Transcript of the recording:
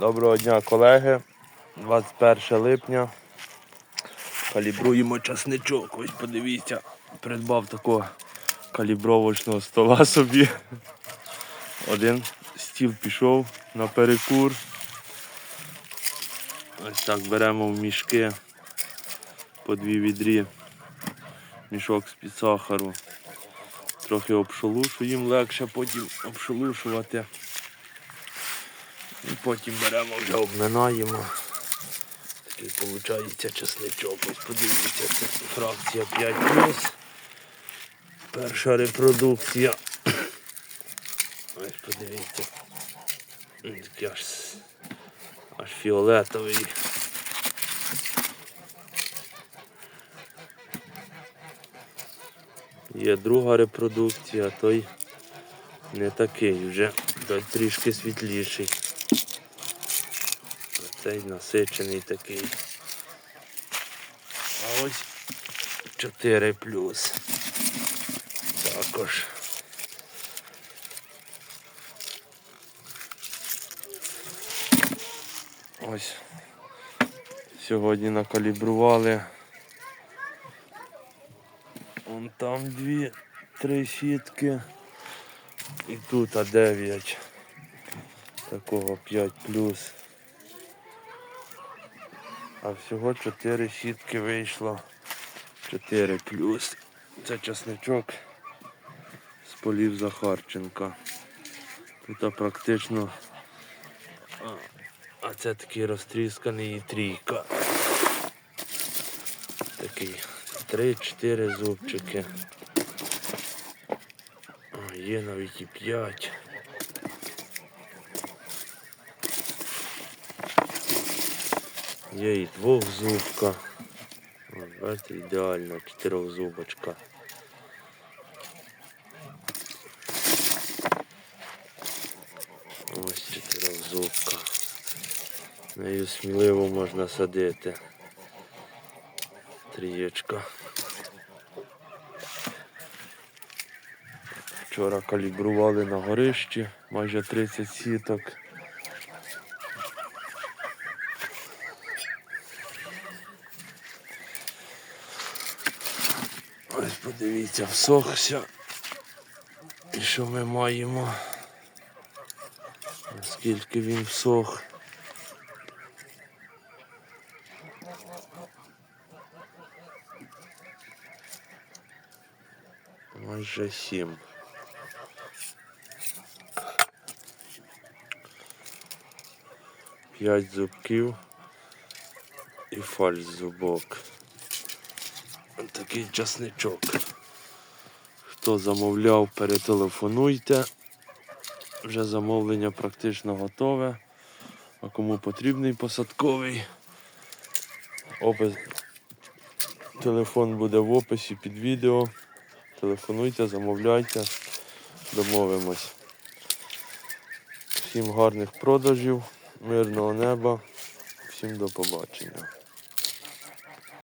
Доброго дня, колеги. 21 липня. Калібруємо часничок. Ось подивіться, придбав такого калібровочного стола собі. Один стіл пішов на перекур. Ось так беремо в мішки по дві відрі. Мішок з-під сахару. Трохи обшелушуємо легше потім обшелушувати. І потім беремо вже обминаємо. Такий виходить чесничок. Ось подивіться, це фракція 5 Перша репродукція. Ось подивіться. Такий аж, аж фіолетовий. Є друга репродукція, той не такий вже, той трішки світліший. Цей насичений такий. А ось 4 плюс. Також. Ось. Сьогодні накалібрували. Вон там дві, три сітки. І тут а 9. Такого 5 плюс. А всього 4 сітки вийшло. 4 плюс. Це часничок з полів Захарченка. Тут практично. А, це такий розтрісканий і трійка. Такий 3-4 зубчики. Є навіть і 5. Є і двохзубка. Бачите, ідеально, чотирьохзубочка. Ось чотирьохзубка. Нею сміливо можна садити. Трієчка. Вчора калібрували на горищі, майже 30 сіток. Ось подивіться, всохся. І що ми маємо? Наскільки він всох. Майже сім. П'ять зубків і фальш зубок. Такий часничок. Хто замовляв, перетелефонуйте. Вже замовлення практично готове. А кому потрібний посадковий, опис... телефон буде в описі під відео. Телефонуйте, замовляйте, домовимось. Всім гарних продажів, мирного неба, всім до побачення.